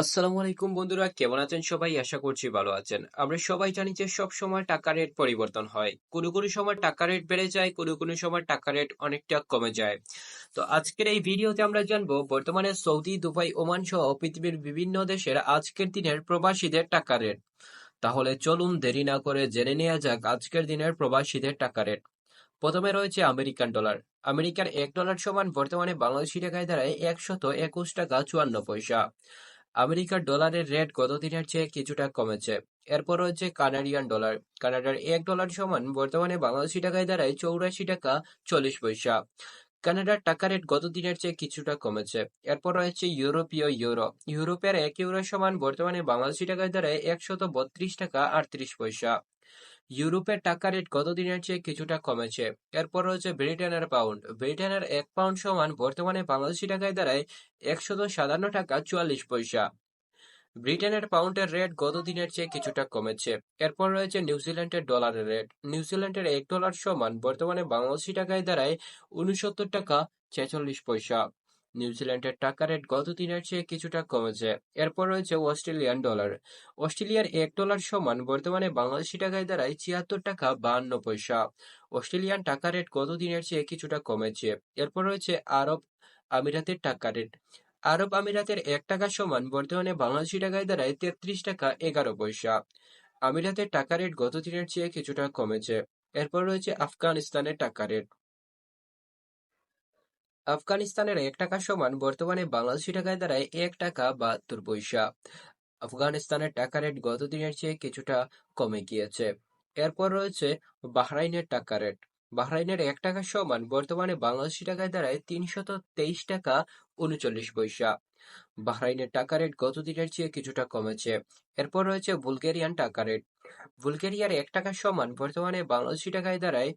আসসালামু আলাইকুম বন্ধুরা, কেমন আছেন সবাই? আশা করছি ভালো আছেন। আমরা সবাই জানি যে সব সময় টাকা রেট পরিবর্তন হয়। কোনো কোনো সময় টাকা রেট বেড়ে যায়, কোনো কোনো সময় টাকা রেট অনেকটা কমে যায়। তো আজকের এই ভিডিওতে আমরা জানব, বর্তমানে সৌদি, দুবাই, ওমান সহ পৃথিবীর বিভিন্ন দেশের আজকের দিনের প্রবাসীদের টাকা রেট তাহলে চলুন দেরি না করে জেনে নেওয়া যাক আজকের দিনের প্রবাসীদের টাকা রেট প্রথমে রয়েছে আমেরিকান ডলার। আমেরিকার এক ডলার সমান বর্তমানে বাংলাদেশি টাকায় দাঁড়ায় একশত একুশ টাকা চুয়ান্ন পয়সা। আমেরিকার ডলারের রেট গত দিনের চেয়ে কিছুটা কমেছে। এরপর রয়েছে কানাডিয়ান ডলার। কানাডার এক ডলার সমান বর্তমানে বাংলাদেশি টাকায় দাঁড়ায় চৌরাশি টাকা চল্লিশ পয়সা। কানাডার টাকা রেট গত দিনের চেয়ে কিছুটা কমেছে। এরপর রয়েছে ইউরোপীয় ইউরো। ইউরোপের এক ইউরো সমান বর্তমানে বাংলাদেশি টাকায় দাঁড়ায় একশত বত্রিশ টাকা আটত্রিশ পয়সা। ইউরোপের টাকা রেট গত দিনের চেয়ে কিছুটা কমেছে। এরপর রয়েছে ব্রিটেনের পাউন্ড। ব্রিটেনের এক পাউন্ড সমান বর্তমানে বাংলাদেশি টাকায় দাঁড়ায় একশত সাতান্ন টাকা চুয়াল্লিশ পয়সা। ব্রিটেনের পাউন্ডের রেট গত দিনের চেয়ে কিছুটা কমেছে। এরপর রয়েছে নিউজিল্যান্ডের ডলারের রেট। নিউজিল্যান্ডের এক ডলার সমান বর্তমানে বাংলাদেশি টাকায় দাঁড়ায় উনসত্তর টাকা ছেচল্লিশ পয়সা। নিউজিল্যান্ডের টাকা রেট গত দিনের চেয়ে কিছুটা কমেছে। এরপর রয়েছে অস্ট্রেলিয়ান ডলার। অস্ট্রেলিয়ার এক ডলার সমান বর্তমানে বাংলাদেশি টাকায় দাঁড়ায় ছিয়াত্তর টাকা বাহান্ন পয়সা। অস্ট্রেলিয়ান টাকা রেট গত দিনের চেয়ে কিছুটা কমেছে। এরপর রয়েছে আরব আমিরাতের টাকা রেট। আরব আমিরাতের এক টাকা সমান বর্তমানে বাংলাদেশি টাকায় দাঁড়ায় তেত্রিশ টাকা এগারো পয়সা। আমিরাতের টাকা রেট গত দিনের চেয়ে কিছুটা কমেছে। এরপর রয়েছে আফগানিস্তানের টাকা রেট। আফগানিস্তানের এক টাকা সমান বর্তমানে বাংলাদেশি টাকায় দাঁড়ায় এক টাকা বাহাত্তর পয়সা। আফগানিস্তানের টাকা রেট গত দিনের চেয়ে কিছুটা কমে গিয়েছে। এরপর রয়েছে বাহরাইনের টাকা রেট। বাহরাইনের এক টাকা সমান বর্তমানে বাংলাদেশি টাকায় দাঁড়ায় তিনশত তেইশ টাকা উনচল্লিশ পয়সা। বাহরাইনের টাকা রেট গত দিনের চেয়ে কিছুটা কমেছে। এরপর রয়েছে বুলগেরিয়ান টাকা রেট। বুলগেরিয়ার এক টাকা সমান বর্তমানে বাংলাদেশি টাকায় দাঁড়ায়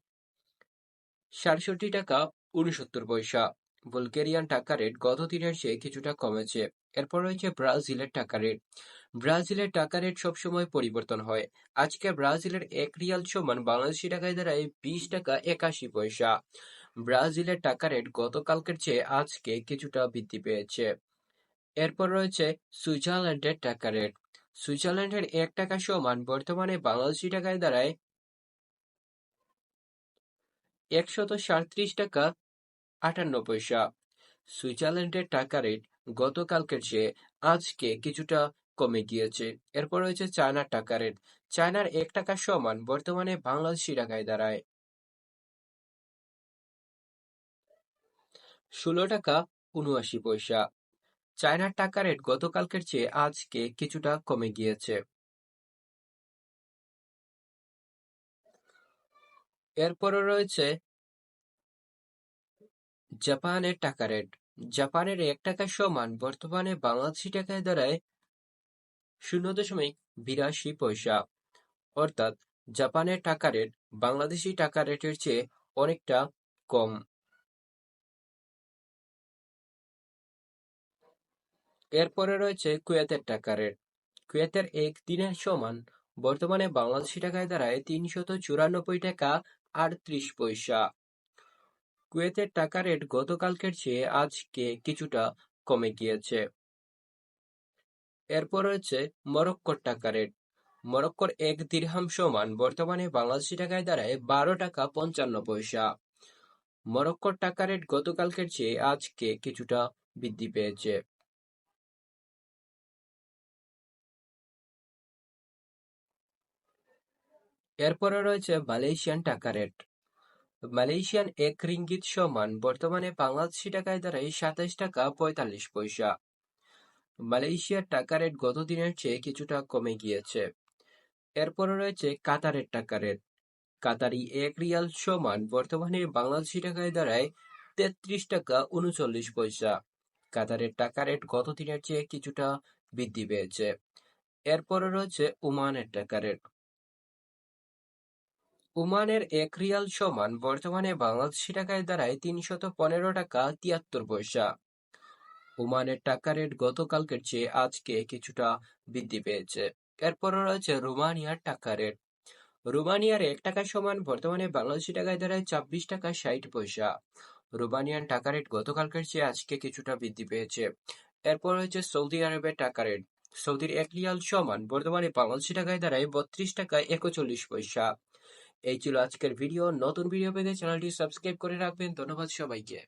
সাতষট্টি টাকা উনসত্তর পয়সা। বুলগেরিয়ান টাকা রেট গত দিনের চেয়ে কিছুটা কমেছে। এরপর রয়েছে ব্রাজিলের টাকা রেট ব্রাজিলের টাকা রেট সবসময় পরিবর্তন হয়। আজকে ব্রাজিলের এক রিয়াল সমান বাংলাদেশি টাকায় দাঁড়ায় বিশ টাকা একাশি পয়সা। ব্রাজিলের টাকা রেট গতকালকের চেয়ে আজকে কিছুটা বৃদ্ধি পেয়েছে। এরপর রয়েছে সুইজারল্যান্ডের টাকা রেট সুইজারল্যান্ডের এক টাকা সমান বর্তমানে বাংলাদেশি টাকায় দাঁড়ায় একশত সাঁত্রিশ টাকা আটান্ন পয়সা সুইজারল্যান্ডের টাকা রেট গতকালকের চেয়ে আজকে কিছুটা কমে গিয়েছে। এরপর রয়েছে চায়নার টাকা রেট। চায়নার এক টাকা সমান বর্তমানে বাংলাদেশি টাকায় দাঁড়ায়। ষোলো টাকা উনআশি পয়সা। চায়নার টাকা রেট গতকালকের চেয়ে আজকে কিছুটা কমে গিয়েছে। এরপরে রয়েছে জাপানের টাকা রেট। জাপানের এক টাকা সমান বর্তমানে বাংলাদেশি টাকায় দাঁড়ায় শূন্য দশমিক বিরাশি পয়সা। অর্থাৎ জাপানের টাকা রেট বাংলাদেশি টাকা রেটের চেয়ে অনেকটা কম। এরপরে রয়েছে কুয়েতের টাকা রেট। কুয়েতের এক দিনের সমান বর্তমানে বাংলাদেশি টাকায় দাঁড়ায় তিনশত চুরানব্বই টাকা আটত্রিশ পয়সা। কুয়েতের টাকা রেট গতকালকের চেয়ে আজকে কিছুটা কমে গিয়েছে। এরপর রয়েছে মরক্কোর টাকা রেট। মরক্কোর এক দিরহাম সমান বর্তমানে বাংলাদেশি টাকায় দাঁড়ায় বারো টাকা পঞ্চান্ন পয়সা। মরক্কোর টাকা রেট গতকালকের চেয়ে আজকে কিছুটা বৃদ্ধি পেয়েছে। এরপরে রয়েছে মালয়েশিয়ান টাকা রেট। মালয়েশিয়ান এক রিঙ্গিত সমান বর্তমানে বাংলাদেশি টাকায় দাঁড়ায় সাতাইশ টাকা পঁয়তাল্লিশ পয়সা। মালয়েশিয়ার টাকা রেট গত দিনের চেয়ে কিছুটা কমে গিয়েছে। এরপরে রয়েছে কাতারের টাকা রেট। কাতারি এক রিয়াল সমান বর্তমানে বাংলাদেশি টাকায় দাঁড়ায় তেত্রিশ টাকা উনচল্লিশ পয়সা। কাতারের টাকা রেট গত দিনের চেয়ে কিছুটা বৃদ্ধি পেয়েছে। এরপরে রয়েছে ওমানের টাকা রেট। ওমানের এক রিয়াল সমান বর্তমানে বাংলাদেশি টাকায় দাঁড়ায় তিনশত পনেরো টাকা তিয়াত্তর পয়সা। ওমানের টাকা রেট গতকালকের চেয়ে আজকে কিছুটা বৃদ্ধি পেয়েছে। এরপরে রয়েছে রোমানিয়ার টাকা রেট। রোমানিয়ার এক টাকা সমান বর্তমানে বাংলাদেশি টাকায় দাঁড়ায় ছাব্বিশ টাকা ষাট পয়সা। রোমানিয়ান টাকা রেট গতকালকের চেয়ে আজকে কিছুটা বৃদ্ধি পেয়েছে। এরপর রয়েছে সৌদি আরবের টাকা রেট। সৌদির এক রিয়াল সমান বর্তমানে বাংলাদেশি টাকায় দাঁড়ায় বত্রিশ টাকা একচল্লিশ পয়সা। এই ছিল আজকের ভিডিও। নতুন ভিডিও পেতে চ্যানেলটি সাবস্ক্রাইব করে রাখবেন। ধন্যবাদ সবাইকে।